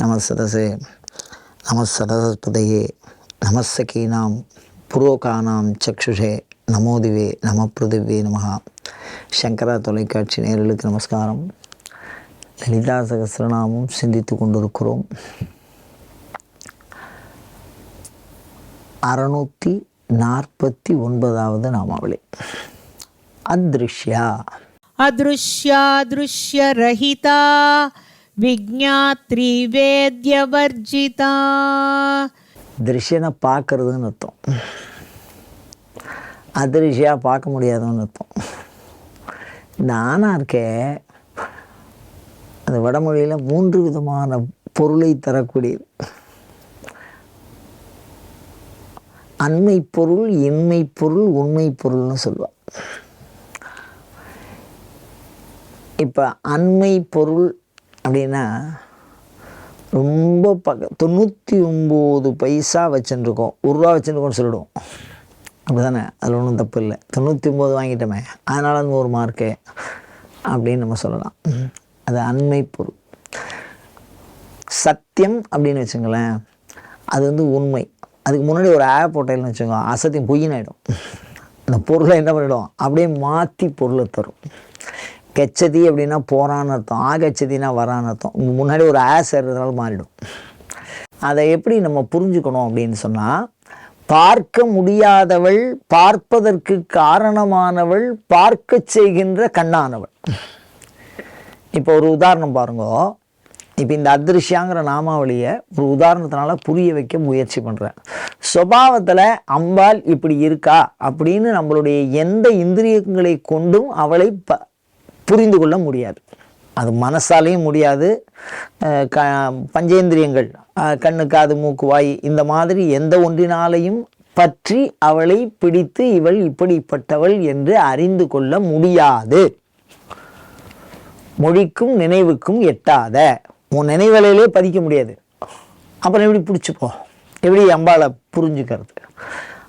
நமசரசே நமசரஸ்பதையே நமசகீனாம் புரோகானாம் சக்ஷுஷே நமோதிவே நம பிருதிவே நமகா சங்கரா தொலைக்காட்சி நேரலுக்கு நமஸ்காரம். லலிதா சகசிரநாமம் சிந்தித்து கொண்டிருக்கிறோம். அறநூற்றி நாற்பத்தி ஒன்பதாவது நாமாவளி. அத்ருஷ்யா அத்ருஷ்யா ரஹிதா. விஜாத்ரி வேத்ய திருஷ்யனை பார்க்கறதுன்னு அர்த்தம். அதிருஷியாக பார்க்க முடியாதுன்னு அர்த்தம். நானாக ஆணாக இருக்கே அந்த வடமொழியில் மூன்று விதமான பொருளை தரக்கூடியது. அண்மை பொருள் இன்மை பொருள் உண்மை பொருள்னு சொல்லுவாள் இப்போ அண்மை பொருள் அப்படின்னா ரொம்ப பக்க தொண்ணூற்றி ஒம்பது பைசா வச்சுருக்கோம். ஒரு ரூபா வச்சுருக்கோம்னு சொல்லிடுவோம். அப்படி தானே அதில் ஒன்றும் தப்பு இல்லை. தொண்ணூற்றி ஒம்பது வாங்கிட்டோமே. அதனால் அந்த ஒரு மார்க்கு அப்படின்னு நம்ம சொல்லலாம். அது அண்மை பொருள். சத்தியம் அப்படின்னு வச்சுங்களேன் அது வந்து உண்மை. அதுக்கு முன்னாடி ஒரு ஆப் போட்டேன்னு வச்சுக்கோங்க. அசத்தியம் பொய்யின்னு ஆகிடும் அந்த பொருளை என்ன பண்ணிவிடும் அப்படியே மாற்றி பொருளை தரும். கெச்சதி அப்படின்னா போகிறான்னு அர்த்தம். ஆகச்சதினா வரான்னு அர்த்தம். முன்னாடி ஒரு ஆ சேர்றதுனால மாறிடும். அதை எப்படி நம்ம புரிஞ்சுக்கணும் அப்படின்னு சொன்னால் பார்க்க முடியாதவள் பார்ப்பதற்கு காரணமானவள் பார்க்க செய்கின்ற கண்ணானவள். இப்போ ஒரு உதாரணம் பாருங்க. இப்போ இந்த அதிருஷ்யாங்கிற நாமாவளியை ஒரு உதாரணத்தினால புரிய வைக்க முயற்சி பண்ணுறேன் சுபாவத்தில் அம்பாள் இப்படி இருக்கா அப்படின்னு நம்மளுடைய எந்த இந்திரியங்களை கொண்டும் அவளை ப புரிந்து கொள்ள முடியாது. அது மனசாலையும் முடியாது. அஹ் க பஞ்சேந்திரியங்கள் கண்ணு காது மூக்கு வாய் இந்த மாதிரி எந்த ஒன்றினாலையும் பற்றி அவளை பிடித்து இவள் இப்படிப்பட்டவள் என்று அறிந்து கொள்ள முடியாது. மொழிக்கும் நினைவுக்கும் எட்டாத. உன் நினைவலையிலே பதிக்க முடியாது. அப்புறம் எப்படி பிடிச்சிப்போ எப்படி அம்பாளை புரிஞ்சுக்கிறது?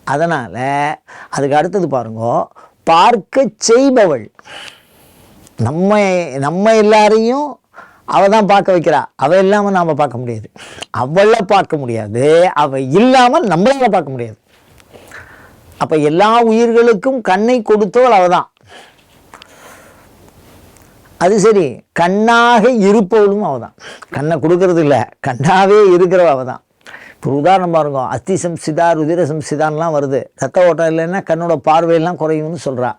அதனால் அதுக்கு அடுத்தது பாருங்க பார்க்க செய்பவள். நம்ம நம்ம எல்லாரையும் அவள் தான் பார்க்க வைக்கிறா. அவள் இல்லாமல் நாம் பார்க்க முடியாது. அவளை பார்க்க முடியாது. அவள் இல்லாமல் நம்மளால் பார்க்க முடியாது. அப்போ எல்லா உயிர்களுக்கும் கண்ணை கொடுத்தவள் அவள் தான். அது சரி கண்ணாக இருப்பவளும் அவள் தான். கண்ணை கொடுக்கறது இல்லை கண்ணாகவே இருக்கிறவ அவள் தான். இப்போ உதாரணம் பாருங்க அஸ்தி சம்சிதா ருதிர சம்சிதான்லாம் வருது. ரத்த ஓட்டம் இல்லைன்னா கண்ணோட பார்வையெல்லாம் குறையும்னு சொல்கிறா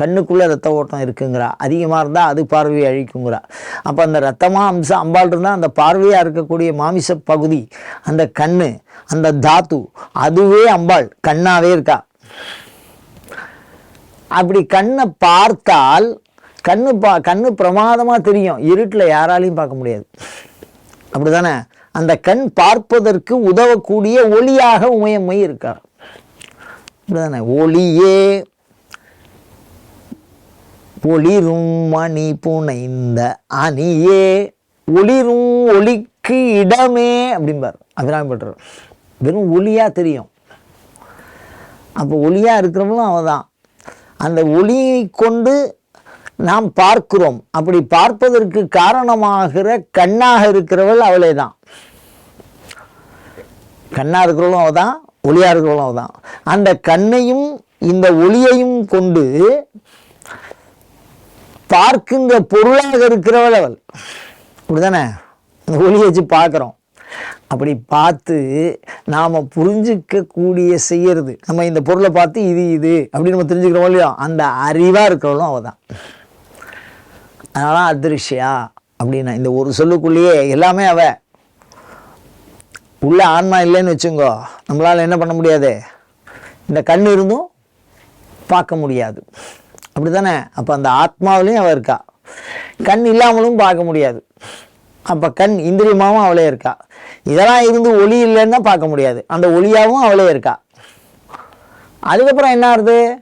கண்ணுக்குள்ளே ரத்த ஓட்டம் இருக்குங்கிறா. அதிகமாக இருந்தால் அது பார்வையை அழிக்குங்கிறா. அப்போ அந்த ரத்தமாக அம்சம் அம்பாள் இருந்தால் அந்த பார்வையாக இருக்கக்கூடிய மாமிச பகுதி அந்த கண்ணு அந்த தாத்து அதுவே அம்பாள் கண்ணாவே இருக்கா. அப்படி கண்ணை பார்த்தால் கண்ணு பா கண்ணு பிரமாதமாக தெரியும். இருட்டில் யாராலையும் பார்க்க முடியாது. அப்படி தானே அந்த கண் பார்ப்பதற்கு உதவக்கூடிய ஒளியாக உமையம்மை அப்படி அப்படிதானே ஒளியே ஒளிரும் மணி புனைந்த அணியே ஒளிரும் ஒளிக்கு இடமே அப்படிம்பார். அபிராமி பட்டர். வெறும் ஒளியாக தெரியும். அப்போ ஒளியாக இருக்கிறவங்களும் அவள் தான் அந்த ஒளியை கொண்டு நாம் பார்க்கிறோம். அப்படி பார்ப்பதற்கு காரணமாகிற கண்ணாக இருக்கிறவள் அவளே தான் கண்ணாக இருக்கிறவளும் அவள் தான் ஒளியாக இருக்கிறவளும் அவள் தான் அந்த கண்ணையும் இந்த ஒளியையும் கொண்டு பார்க்கின்ற பொருளாக இருக்கிறவள் அவள் அப்படிதானே? அந்த ஒளியை வச்சு பார்க்குறோம். அப்படி பார்த்து நாம் புரிஞ்சிக்கக்கூடிய செய்யறது. நம்ம இந்த பொருளை பார்த்து இது இது அப்படின்னு நம்ம தெரிஞ்சுக்கிறோம் இல்லையோ அந்த அறிவாக இருக்கிறவளும் அவள் தான் அதனால அதிருஷ்யா அப்படின்னா இந்த ஒரு சொல்லுக்குள்ளேயே எல்லாமே அவ. உள்ள ஆன்மா இல்லைன்னு வச்சுங்கோ நம்மளால் என்ன பண்ண முடியாது? இந்த கண் இருந்தும் பார்க்க முடியாது. அப்படி தானே அப்போ அந்த ஆத்மாவிலையும் அவள் இருக்கா. கண் இல்லாமலும் பார்க்க முடியாது. அப்போ கண் இந்திரியமாகவும் அவளே இருக்கா. இதெல்லாம் இருந்து ஒளி இல்லைன்னா பார்க்க முடியாது. அந்த ஒளியாகவும் அவளே இருக்கா. அதுக்கப்புறம் என்ன ஆகுது?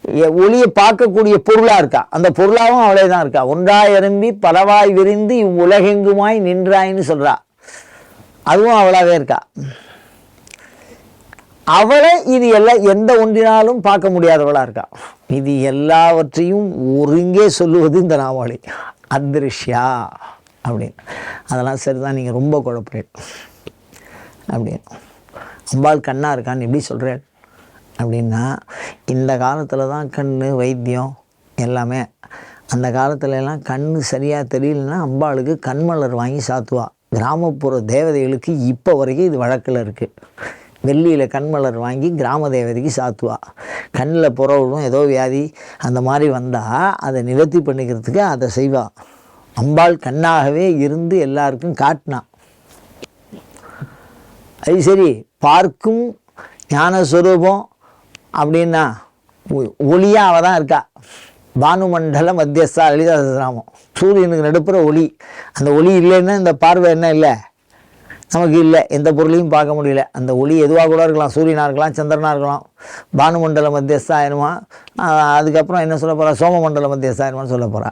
எ- ஒளியை பார்க்கக்கூடிய பொருளாக இருக்கா. அந்த பொருளாகவும் அவளே தான் இருக்கா. ஒன்றாய் எறும்பி பலவாய் விரிந்து இவ்வுலகெங்குமாய் நின்றாயின்னு சொல்கிறா அதுவும் அவளாவே இருக்கா. அவளை இது எல்லாம் எந்த ஒன்றினாலும் பார்க்க முடியாதவளாக இருக்கா? இது எல்லாவற்றையும் ஒருங்கே சொல்லுவது இந்த நாவாளி அத்ரிஷ்யா. அப்படின்னு. அதெல்லாம் சரிதான் நீங்கள் ரொம்ப குழப்பறீங்க அப்படின்னு. அம்பாள் கண்ணாக இருக்கான்னு எப்படி சொல்கிறேன் அப்படின்னா இந்த காலத்தில் தான் கண் வைத்தியம் எல்லாமே. அந்த காலத்துலலாம் கண் சரியாக தெரியலன்னா அம்பாளுக்கு கண்மலர் வாங்கி சாத்துவா. கிராமப்புற தேவதைகளுக்கு இப்போ வரைக்கும் இது வழக்கில் இருக்குது வெள்ளியில் கண்மலர் வாங்கி கிராம தேவதைக்கு சாத்துவா. கண்ணில் புறவிடும் ஏதோ வியாதி அந்த மாதிரி வந்தால் அதை நிவர்த்தி பண்ணிக்கிறதுக்கு அதை செய்வா. அம்பாள் கண்ணாகவே இருந்து எல்லாருக்கும் காட்டினா. அது சரி பார்க்கும் ஞானஸ்வரூபம் அப்படின்னா ஒளியாக அவள் தான் இருக்கா. பானுமண்டல மத்தியஸ்தா லலிதா சூரியனுக்கு நடுப்புற ஒளி. அந்த ஒளி இல்லைன்னா இந்த பார்வை என்ன இல்லை? நமக்கு இல்லை. எந்த பொருளையும் பார்க்க முடியல. அந்த ஒளி எதுவாக கூட இருக்கலாம். சூரியனாக இருக்கலாம் சந்திரனாக இருக்கலாம். பானுமண்டல மத்தியஸ்தா ஆயிருமா அதுக்கப்புறம் என்ன சொல்ல போகிறா சோமமண்டல மத்தியஸ்தா ஆயிருமான்னு சொல்ல போகிறா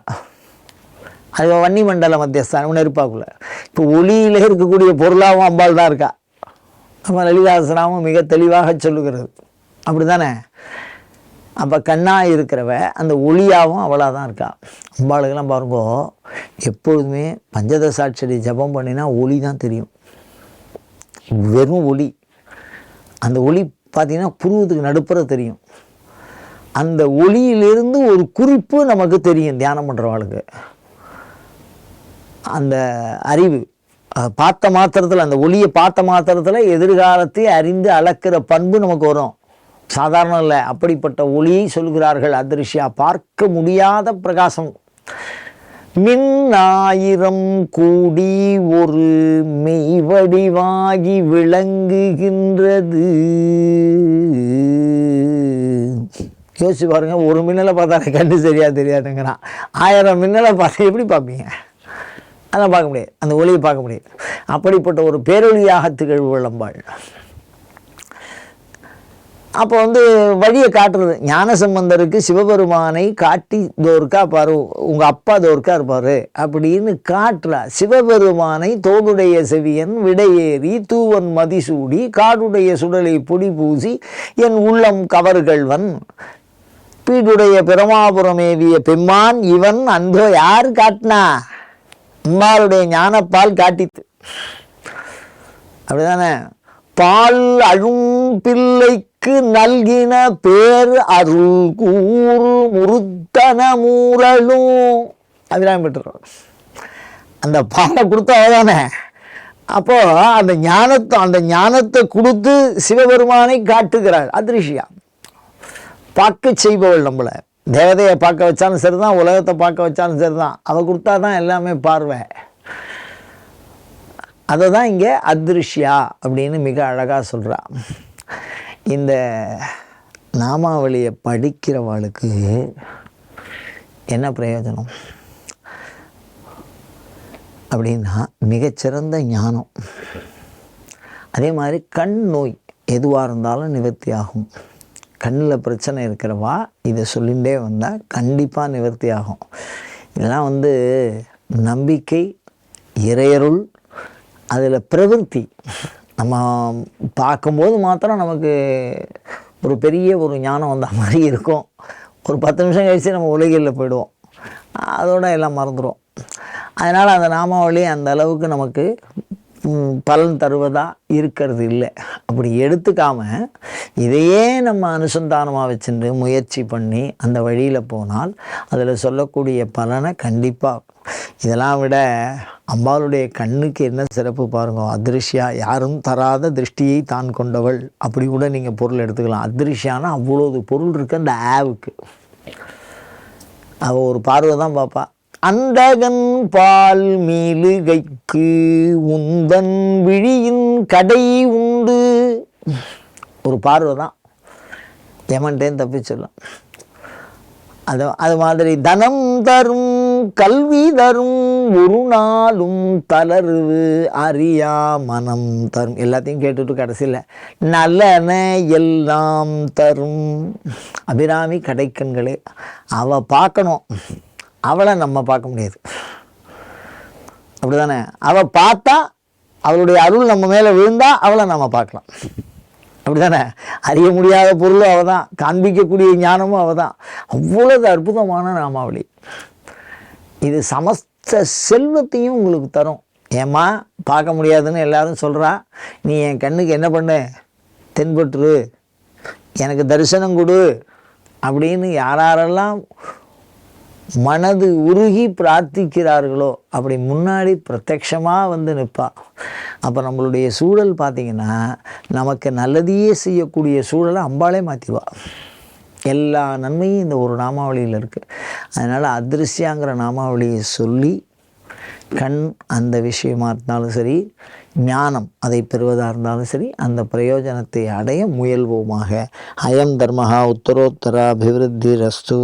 அது வன்னி மண்டல மத்தியஸ்தான் நெருப்பாக்குள்ள. இப்போ ஒளியில் இருக்கக்கூடிய பொருளாகவும் அம்பாள் தான் இருக்கா. நம்ம லலிதாசனாவும் மிக தெளிவாக சொல்லுகிறது. அப்படி தானே அப்போ கண்ணாக இருக்கிறவ அந்த ஒளியாகவும் அவளாக தான் இருக்கா. அம்பாளுக்கெல்லாம் பாருங்கோ எப்பொழுதுமே பஞ்சதசாட்சரி ஜபம் பண்ணினா ஒளி தான் தெரியும். வெறும் ஒளி அந்த ஒளி பார்த்தீங்கன்னா புருவத்துக்கு நடுப்புற தெரியும். அந்த ஒளியிலிருந்து ஒரு குறிப்பு நமக்கு தெரியும் தியானம் பண்ணுறவாளுக்கு அந்த அறிவு பார்த்த மாத்திரத்தில் அந்த ஒளியை பார்த்த மாத்திரத்தில் எதிர்காலத்தை அறிந்து அளக்கிற பண்பு நமக்கு வரும். சாதாரணம் இல்லை அப்படிப்பட்ட ஒளியை சொல்கிறார்கள் அதிர்ஷியாக பார்க்க முடியாத பிரகாசம். மின் ஆயிரம் கூடி ஒரு மெய்வடிவாகி விளங்குகின்றது. யோசிச்சு பாருங்க ஒரு மின்னலை பார்த்தா கண்டு சரியா தெரியாதுங்கிறான். ஆயிரம் மின்னலை பார்த்தா எப்படி பார்ப்பீங்க? அதெல்லாம் பார்க்க முடியாது. அந்த ஒளியை பார்க்க முடியாது. அப்படிப்பட்ட ஒரு பேரொழியாக திகழ்வு விளம்பாள் அப்போ வந்து வழியை காட்டுறது. ஞானசம்பந்தருக்கு சிவபெருமானை காட்டி பார் பாரு அப்பா தோர்க்கா இருப்பார் அப்படின்னு காட்டுறா. சிவபெருமானை தோடுடைய செவியன் விடையேறி தூவன் மதிசூடி காடுடைய சுடலை பொடி பூசி என் உள்ளம் கவர்கள்வன். பீடுடைய பிரமாபுரமேவிய பெம்மான் இவன் அன்போ யார் காட்டினா? அம்மாளுடைய ஞானப்பால் காட்டித்து. அப்படிதானே? பால் அழும் பிள்ளை பிள்ளைக்கு நல்கின பேர் அருள் கூறு முருத்தன மூரலும் அபிராமி பெற்றோர். அந்த பாலை கொடுத்த அவதானே அப்போ அந்த ஞானத்தை அந்த ஞானத்தை கொடுத்து சிவபெருமானை காட்டுகிறார். அதிருஷ்யா. பார்க்க செய்பவள் நம்மளை. தேவதையை பார்க்க வச்சாலும் சரி தான் உலகத்தை பார்க்க வச்சாலும் சரிதான். அவள் கொடுத்தா தான் எல்லாமே பார்வை. அதை தான் இங்கே அதிருஷ்யா அப்படின்னு மிக அழகாக சொல்கிறான் இந்த நாமாவளியை படிக்கிறவளுக்கு என்ன பிரயோஜனம்? அப்படின்னா மிகச்சிறந்த ஞானம். அதே மாதிரி கண் நோய் எதுவாக இருந்தாலும் நிவர்த்தி ஆகும் கண்ணில் பிரச்சனை இருக்கிறவா இதை சொல்லிகிட்டே வந்தால் கண்டிப்பாக நிவர்த்தி ஆகும் இதெல்லாம் வந்து நம்பிக்கை இறையருள் அதில் பிரவிற்த்தி நம்ம பார்க்கும்போது மாத்திரம் நமக்கு ஒரு பெரிய ஒரு ஞானம் வந்த மாதிரி இருக்கும். ஒரு பத்து நிமிஷம் கழிச்சு நம்ம உலகில் போயிடுவோம். அதோட எல்லாம் மறந்துடும் அதனால் அந்த நாமாவளி அந்த அளவுக்கு நமக்கு பலன் தருவதாக இருக்கிறது இல்லை. அப்படி எடுத்துக்காம இதையே நம்ம அனுசந்தானமாக வச்சுட்டு முயற்சி பண்ணி அந்த வழியில் போனால் அதில் சொல்லக்கூடிய பலனை கண்டிப்பாக இதெல்லாம் விட அம்பாளுடைய கண்ணுக்கு என்ன சிறப்பு பாருங்க. அதிருஷ்யா யாரும் தராத திருஷ்டியை தான் கொண்டவள். அப்படி கூட நீங்கள் பொருள் எடுத்துக்கலாம். அதிருஷ்யானா அவ்வளோது பொருள் இருக்குது அந்த ஆவுக்கு. அவள் ஒரு பார்வை தான் பார்ப்பா அந்தகன் பால் மீளுகைக்கு உந்தன் விழியின் கடை உண்டு. ஒரு பார்வை தான். எமன்ட்டேன்னு தப்பிச்சிடலாம். அது அது மாதிரி தனம் தரும் கல்வி தரும் ஒரு நாளும் தளர்வு அறியா மனம் தரும். எல்லாத்தையும் கேட்டுட்டு கடைசியில் நல்லன எல்லாம் தரும். அபிராமி கடைக்கண்களே அவ பார்க்கணும். அவளை நம்ம பார்க்க முடியாது. அப்படிதானே? அவள் பார்த்தா அவளுடைய அருள் நம்ம மேலே விழுந்தால் அவளை நம்ம பார்க்கலாம். அப்படிதானே? அறிய முடியாத பொருளும் அவள் தான் காண்பிக்கக்கூடிய ஞானமும் அவள் தான் அவ்வளவு அற்புதமான நாமாவளி இது சமஸ்த செல்வத்தையும் உங்களுக்கு தரும். ஏம்மா பார்க்க முடியாதுன்னு எல்லாரும் சொல்கிறா நீ என் கண்ணுக்கு என்ன பண்ணு? தென்பற்று எனக்கு தரிசனம் கொடு. அப்படின்னு யாரெல்லாம் மனது உருகி பிரார்த்திக்கிறார்களோ அப்படி முன்னாடி பிரத்யக்ஷமாக வந்து நிற்பான் அப்போ நம்மளுடைய சூழல் பார்த்திங்கன்னா நமக்கு நல்லதையே செய்யக்கூடிய சூழலை அம்பாளே மாற்றிடுவா எல்லா நன்மையும் இந்த ஒரு நாமாவளியில் இருக்குது அதனால் அதிருஷ்யாங்கிற நாமாவளியை சொல்லி கண் அந்த விஷயமாக இருந்தாலும் சரி ஞானம் அதை பெறுவதாக இருந்தாலும் சரி அந்த பிரயோஜனத்தை அடைய முயல்வோமாக. அயம் தர்மஹா உத்தரோத்தர அபிவிருத்தி ரஸ்து